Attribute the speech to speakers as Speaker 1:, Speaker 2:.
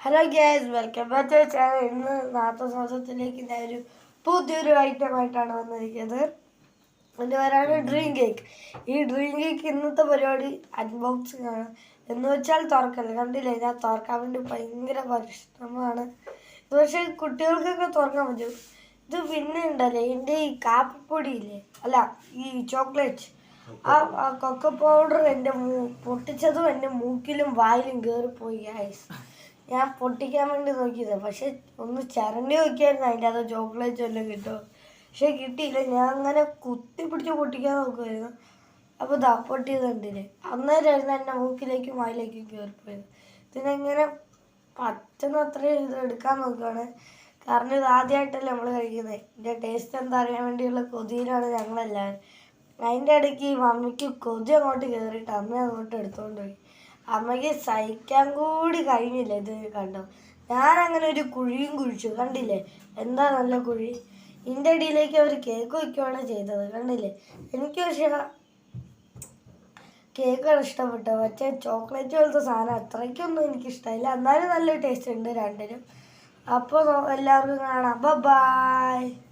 Speaker 1: Hello guys welcome back to channel ഇന്ന് നാത്ത ദിവസത്തിലേക്ക് ഞാൻ ഒരു പുതിയൊരു ഐറ്റമായിട്ടാണ് വന്നിരിക്കുന്നത്. എന്റെ പേരാണ് ഡ്രീം കേക്ക് ഈ ഡ്രീം കേക്ക് ഇന്നത്തെ പരിപാടി അൺബോക്സിംഗ് ആണ്. എന്ന് വെച്ചാൽ തുറക്കല്ല. കണ്ടില്ലേ? ഞാൻ തുറക്കാൻ വേണ്ടി ഭയങ്കര പരിശ്രമമാണ്. ഇത് പക്ഷേ കുട്ടികൾക്കൊക്കെ തുറക്കാൻ പറ്റും. ഇത് പിന്നെ ഉണ്ടല്ലേ എന്റെ ഈ കാപ്പിപ്പൊടിയില്ലേ അല്ല ഈ ചോക്ലേറ്റ്. ആ കൊക്ക പൗഡർ എന്റെ മൂ പൊട്ടിച്ചതും എന്റെ മൂക്കിലും വായിലും കയറിപ്പോയി ഐസ് ഞാൻ പൊട്ടിക്കാൻ വേണ്ടി നോക്കിയത്. പക്ഷെ ഒന്ന് ചരണ്ടി നോക്കിയായിരുന്നു. അതിന്റെ അത് ചോക്ലേറ്റ് വല്ലതും കിട്ടുമോ പക്ഷെ കിട്ടിയില്ല. ഞാൻ അങ്ങനെ കുത്തി പിടിച്ച് പൊട്ടിക്കാൻ നോക്കുമായിരുന്നു അപ്പോൾ ദാ പൊട്ടിയത് കണ്ടില്ലേ? അന്നേരമായിരുന്നു എന്റെ മൂക്കിലേക്കും വായിലേക്കും കയറിപ്പോയത്. ഇതിനെങ്ങനെ പറ്റുന്ന അത്രയും ഇത് എടുക്കാൻ നോക്കുകയാണ് കാരണം ഇത് ആദ്യമായിട്ടല്ലേ നമ്മൾ കഴിക്കുന്നത് ഇതിന്റെ ടേസ്റ്റ് എന്താ അറിയാൻ വേണ്ടിയുള്ള കൊതിയിലാണ് ഞങ്ങളെല്ലാവരും. അതിന്റെ ഇടയ്ക്ക് ഈ മമ്മിക്ക് കൊതി അങ്ങോട്ട് കയറിയിട്ട് അമ്മ അങ്ങോട്ട് എടുത്തുകൊണ്ട് പോയി. അമ്മയ്ക്ക് സഹിക്കാൻ കൂടി കഴിഞ്ഞില്ല ഇത് കണ്ടോ? ഞാൻ അങ്ങനെ ഒരു കുഴിയും കുഴിച്ചു കണ്ടില്ലേ? എന്താ നല്ല കുഴി? ഇതിന്റെ അടിയിലേക്ക് അവർ കേക്ക് വയ്ക്കുകയാണ് ചെയ്തത് കണ്ടില്ലേ? എനിക്ക് പക്ഷേ കേക്കാണ് ഇഷ്ടപ്പെട്ടത്. പക്ഷേ ചോക്ലേറ്റ് പോലത്തെ സാധനം അത്രയ്ക്കൊന്നും എനിക്ക് എന്നാലും നല്ല ടേസ്റ്റ് ഉണ്ട് രണ്ടിനും. അപ്പോൾ എല്ലാവർക്കും കാണാം. ബൈ